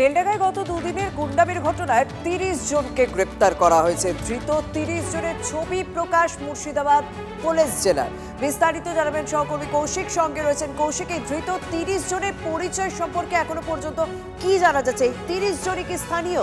বেলডাঙ্গায় গত দুদিনের গুন্ডামির ঘটনায় তিরিশ জনকে গ্রেপ্তার করা হয়েছে। ধৃত তিরিশ জনের ছবি প্রকাশ মুর্শিদাবাদ পুলিশ জেলার। বিস্তারিত জানাবেন সহকর্মী কৌশিক। সঙ্গে রয়েছেন কৌশিক। এই ধৃত তিরিশ জনের পরিচয় সম্পর্কে এখনও পর্যন্ত কি জানা যাচ্ছে? এই তিরিশ জনই কি স্থানীয়?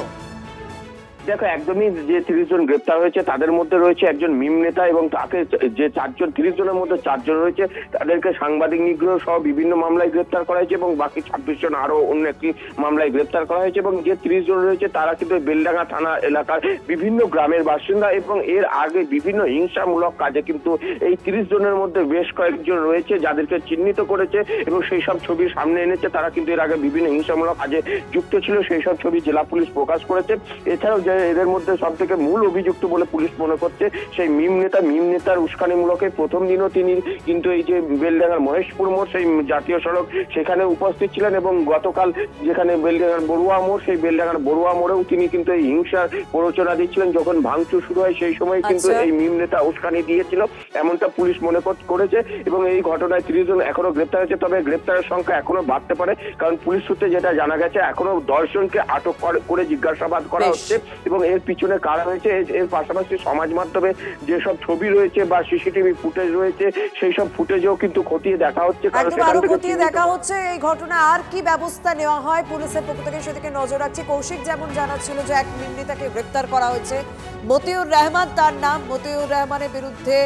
দেখো, একদমই যে তিরিশ জন গ্রেপ্তার হয়েছে, তাদের মধ্যে রয়েছে একজন মিম নেতা এবং তাকে যে চারজন, তিরিশ জনের মধ্যে চারজন রয়েছে, তাদেরকে সাংবাদিক নিগ্রহ সহ বিভিন্ন মামলায় গ্রেপ্তার করা হয়েছে এবং বাকি ছাব্বিশ জন আরও অন্য একটি মামলায় গ্রেপ্তার করা হয়েছে এবং যে তিরিশ জন রয়েছে, তারা কিন্তু বেলডাঙ্গা থানা এলাকার বিভিন্ন গ্রামের বাসিন্দা এবং এর আগে বিভিন্ন হিংসামূলক কাজে কিন্তু এই তিরিশ জনের মধ্যে বেশ কয়েকজন রয়েছে যাদেরকে চিহ্নিত করেছে এবং সেই সব ছবি সামনে এনেছে। তারা কিন্তু এর আগে বিভিন্ন হিংসামূলক কাজে যুক্ত ছিল, সেই সব ছবি জেলা পুলিশ প্রকাশ করেছে। এছাড়াও যে এদের মধ্যে সব থেকে মূল অভিযুক্ত বলে পুলিশ মনে করছে। সেই মিম নেতা মিম নেতার উস্কানিমূলকে প্রথম দিনও তিনি কিন্তু এই যে বেলডাঙ্গার মহেশপুর মোড় সেই জাতীয় সড়ক সেখানে উপস্থিত ছিলেন এবং গতকাল যেখানে বেলডাঙ্গার বড়ুয়া মোড় সেই বেলডাঙ্গার বড়ুয়া মোড়েও তিনি কিন্তু এই হিংসার প্ররোচনা দিচ্ছিলেন। যখন ভাঙচুর শুরু হয় সেই সময় কিন্তু আচ্ছা। এই মিম নেতা উস্কানি দিয়েছিল। এমনটা পুলিশ মনে করেছে এবং এই ঘটনায় তিরিশ জন এখনও গ্রেপ্তার হয়েছে। তবে গ্রেপ্তারের সংখ্যা এখনও বাড়তে পারে। কারণ পুলিশ সূত্রে যেটা জানা গেছে এখনও দশ জনকে আটক করে- করে জিজ্ঞাসাবাদ করা হচ্ছে। এবং এর পিছনে কারা রয়েছে এর- পাশাপাশি সমাজ মাধ্যমে যেসব ছবি রয়েছে বা সিসিটিভি ফুটেজ রয়েছে সেই সব ফুটেজও কিন্তু খতিয়ে দেখা হচ্ছে একদম আরও খতিয়ে দেখা হচ্ছে এই ঘটনা। আর কি ব্যবস্থা নেওয়া হয় পুলিশের পক্ষ থেকে সেদিকে নজর রাখছে। কৌশিক যেমন জানাচ্ছিল যে এক নিন্দিতাকে গ্রেপ্তার করা হয়েছে। মতিউর রহমান তার নাম। মতিউর রহমানের বিরুদ্ধে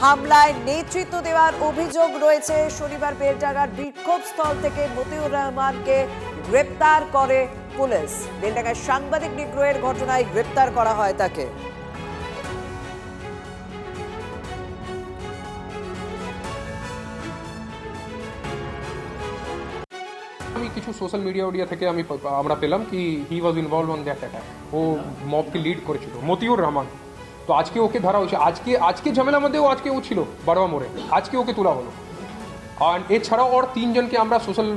হামলায় নেতৃত্ব দেওয়ার অভিযোগ রয়েছে। শনিবার বেলডাঙ্গার বিক্ষোভ স্থল থেকে মতিউর রহমানকে গ্রেপ্তার করে পুলিশ। বেলডাঙ্গার সাংবাদিক নিগ্রহের ঘটনায় গ্রেপ্তার করা হয় তাকে। আমি কিছু সোশ্যাল মিডিয়া ওডিয়া থেকে আমি আমরা পেলাম কি he was involve on that attack ও মবকে লিড করেছিল, মতিউর রহমান। তো আজকে ওকে ধরা হয়েছে। আজকে আজকে ঝামেলার মধ্যেও আজকে ও ছিল, বারোয়া মোড়ে। আজকে ওকে তোলা হলো। আর এছাড়াও ওর তিনজনকে আমরা সোশ্যাল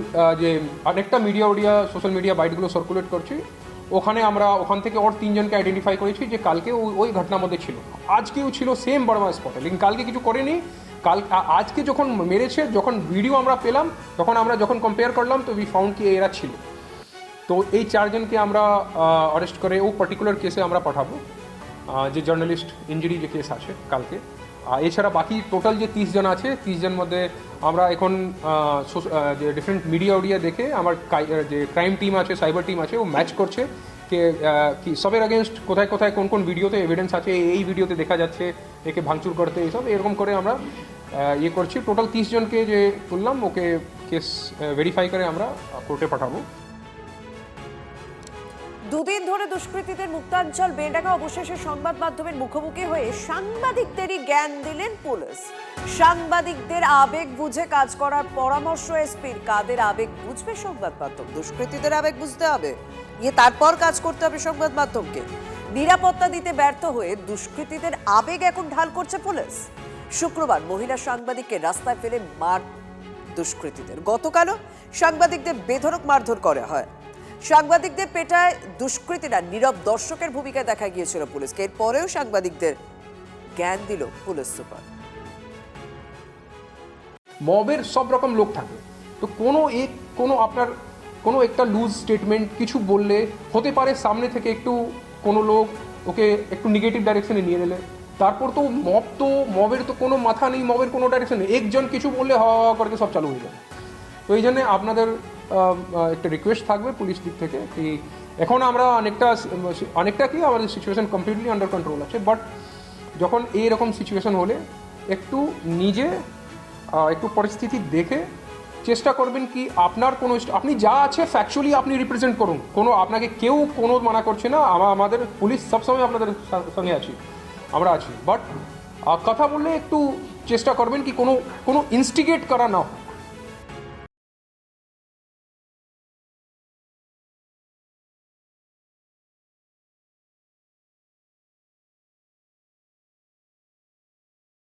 যে অনেকটা মিডিয়া ওডিয়া সোশ্যাল মিডিয়া বাইটগুলো সার্কুলেট করছি। ওখানে আমরা, ওখান থেকে ওর তিনজনকে আইডেন্টিফাই করেছি যে কালকে ওই ঘটনার মধ্যে ছিল। আজকেও ছিল সেম বড়মা স্পটে লেকিন কালকে কিছু করেনি। কাল আজকে যখন মেরেছে, যখন ভিডিও আমরা পেলাম, তখন আমরা যখন কম্পেয়ার করলাম, তো উই ফাউন্ড কি এরা ছিল। তো এই চারজনকে আমরা অ্যারেস্ট করে ও পার্টিকুলার কেসে আমরা পাঠাবো। যে জার্নালিস্ট ইঞ্জুরি যে কেস আছে কালকে। আর এছাড়া বাকি টোটাল যে তিরিশ জন আছে, তিরিশ জন মধ্যে আমরা এখন যে ডিফারেন্ট মিডিয়া উডিয়া দেখে আমার যে ক্রাইম টিম আছে সাইবার টিম আছে, ও ম্যাচ করছে কে কি সবের অগেনস্ট কোথায় কোথায় কোন কোন ভিডিওতে এভিডেন্স আছে, এই ভিডিওতে দেখা যাচ্ছে, একে ভাঙচুর করতে এইসব এরকম করে আমরা ইয়ে করছি। টোটাল তিরিশ জনকে যে তুললাম, ওকে কেস ভেরিফাই করে আমরা কোর্টে পাঠাবো। দুদিন ধরে দুষ্কৃতীদের মুক্তাঞ্চল বেডাঙ্গা অবশেষে সংবাদ মাধ্যমের মুখোমুখি হয়ে সাংবাদিকদেরই জ্ঞান দিলেন পুলিশ। সাংবাদিকদের আবেগ বুঝে কাজ করার পরামর্শ এসপির। কাদের আবেগ বুঝবে সংবাদ মাধ্যম? দুষ্কৃতীদের আবেগ বুঝতে হবে। গিয়ে তারপর কাজ করতে হবে সংবাদ মাধ্যমকে। নিরাপত্তা দিতে ব্যর্থ হয়ে দুষ্কৃতীদের আবেগ এখন ঢাল করছে পুলিশ। শুক্রবার মহিলা সাংবাদিককে রাস্তায় ফেলে মার দুষ্কৃতীদের। গতকালও সাংবাদিকদের বেধড়ক মারধর করা হয়। সাংবাদিকদের পেটায় দুষ্কৃতীরা, নীরব দর্শকের ভূমিকায় দেখা গিয়েছিল পুলিশকে। এরপরেও সাংবাদিকদের জ্ঞান দিল পুলিশ সুপার। মবের সব রকম লোক থাকে তো কোনো এক, কোনো আপনার, কোনো একটা লুজ স্টেটমেন্ট কিছু বললে হতে পারে সামনে থেকে একটু কোনো লোক ওকে একটু নেগেটিভ ডাইরেকশনে নিয়ে নিলে। তারপর তো মব তো, মবের তো কোনো মাথা নেই, মবের কোনো ডাইরেকশন নেই। একজন কিছু বললে হওয়া হওয়া করে সব চালু হয়ে যাবে তো এই জন্যে আপনাদের একটা রিকোয়েস্ট থাকবে পুলিশ দিক থেকে কি এখন আমরা অনেকটা অনেকটা কি আমাদের সিচুয়েশন কমপ্লিটলি আন্ডার কন্ট্রোল আছে বাট যখন এইরকম সিচুয়েশন হলে একটু নিজে একটু পরিস্থিতি দেখে চেষ্টা করবেন কি আপনার কোনো আপনি যা আছে ফ্যাকচুয়ালি আপনি রিপ্রেজেন্ট করুন। কোনো আপনাকে কেউ কোনো মানা করছে না আমাদের পুলিশ সবসময় আপনাদের সঙ্গে আছি, আমরা আছি। বাট কথা বললে একটু চেষ্টা করবেন কি কোনো কোনো ইনস্টিগেট করা না হয়